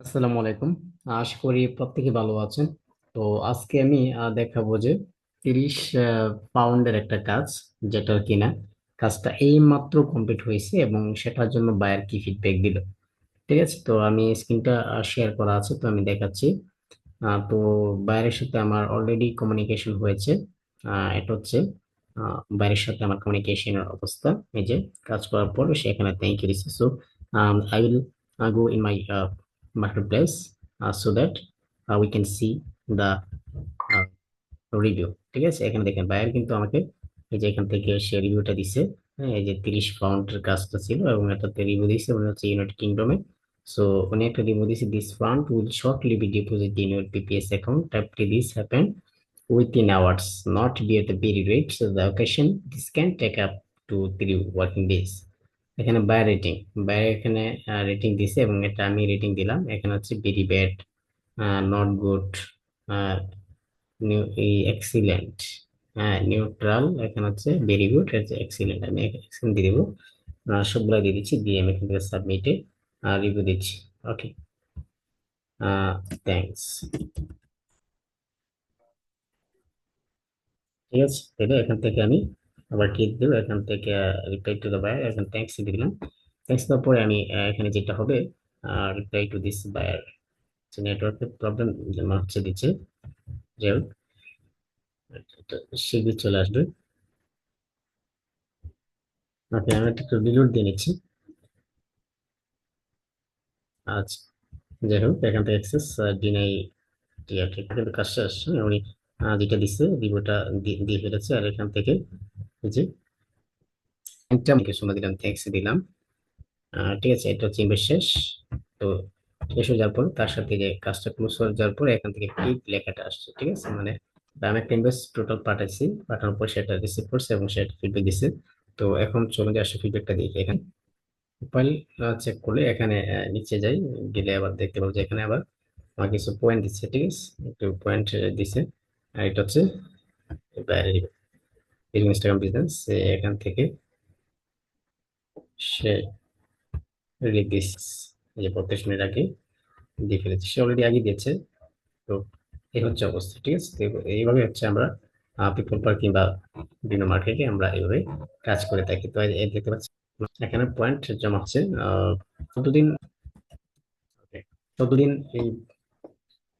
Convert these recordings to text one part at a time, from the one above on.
আসসালামু আলাইকুম। আশা করি প্রত্যেকে ভালো আছেন। তো আজকে আমি দেখাবো যে তিরিশ পাউন্ডের একটা কাজ যেটার কিনা কাজটা এই মাত্র কমপ্লিট হয়েছে এবং সেটার জন্য বায়ার কি ফিডব্যাক দিল। ঠিক আছে? তো আমি স্ক্রিনটা শেয়ার করা আছে তো আমি দেখাচ্ছি। তো বায়ারের সাথে আমার অলরেডি কমিউনিকেশন হয়েছে। এটা হচ্ছে আহ, বায়ারের সাথে আমার কমিউনিকেশনের অবস্থা। এই যে কাজ করার পর সেখানে thank you so I will go in my marketplace uh, so that uh, we can see the uh, review ঠিক আছে এখানে দেখেন বায়ার কিন্তু আমাকে এই যে এখান থেকে সে রিভিউটা দিছে হ্যাঁ এই যে তিরিশ পাউন্ডের কাজটা ছিল এবং এটাতে রিভিউ দিছে উনি হচ্ছে ইউনাইটেড কিংডমে সো উনি একটা রিভিউ দিছে this fund will shortly be deposit in your PPS account after this happen within hours not be at the very rate so the occasion this can take up to three working days এখানে by rating by এখানে rating দিছে এবং এটা আমি rating দিলাম। এখানে হচ্ছে very bad not good excellent হ্যাঁ নিউট্রাল এখানে হচ্ছে ভেরি গুড হচ্ছে এক্সিলেন্ট আমি এক্সিলেন্ট দিয়ে দেবো। সবগুলো দিয়ে দিচ্ছি, দিয়ে আমি এখান থেকে সাবমিটে রিভিউ দিচ্ছি। ওকে থ্যাঙ্কস ঠিক আছে, তাহলে এখান থেকে আমি আবার কি দেবো এখান থেকে রিপ্লাই টু দ্য বায়ার এখানে থ্যাঙ্কস দিলাম। থ্যাঙ্কস দেওয়ার পরে আমি এখানে যেটা হবে রিপ্লাই টু দিস বায়ার নেটওয়ার্কের প্রবলেম হচ্ছে দিচ্ছে যাই হোক শীঘ্রই চলে আসবে। ওকে আমি একটু ডিলিট দিয়ে নিচ্ছি। আচ্ছা যাই হোক এখান থেকে অ্যাক্সেস ডিনাই কাজটা আসছে উনি আহ, যেটা দিচ্ছে রিভিউটা দিয়ে ফেলেছে আর এখান থেকে একটা সময় দিলাম দিলাম। ঠিক আছে, এটা হচ্ছে শেষ। তো শেষ হয়ে যাওয়ার পর তার সাথে যাওয়ার পর এখান থেকে লেখাটা আসছে, ঠিক আছে? মানে টোটাল পাঠানোর পর সেটা রিসিভ করছে এবং সেটা ফিডব্যাক তো এখন এখানে। চেক করলে এখানে নিচে যাই, গেলে আবার দেখতে পাবো যে এখানে আবার আমার কিছু পয়েন্ট দিচ্ছে, ঠিক আছে? একটু পয়েন্ট দিছে। আর এটা হচ্ছে ইনস্টাগ্রাম বিজনেস এখান থেকে সে রিলিজ দিস যে পঁয়ত্রিশ আগে দিয়ে ফেলেছি। সে অলরেডি আগে দিয়েছে। তো এই হচ্ছে অবস্থা, ঠিক আছে? এইভাবে হচ্ছে আমরা পিপল পার কিংবা বিভিন্ন মার্কেটে আমরা এইভাবে কাজ করে থাকি। তো দেখতে পাচ্ছি এখানে পয়েন্ট জমা হচ্ছে কতদিন? ততদিন এই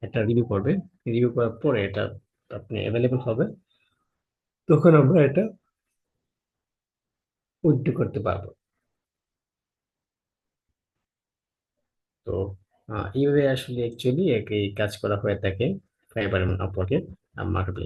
একটা রিভিউ করবে? রিভিউ করার পরে এটা আপনি অ্যাভেলেবল হবে। তখন আমরা এটা উইথড্র করতে পারব। তো এইভাবে আসলে অ্যাকচুয়ালি এই কাজ করা হয়ে থাকে ফাইবার আপওয়ার্কের মার্কেট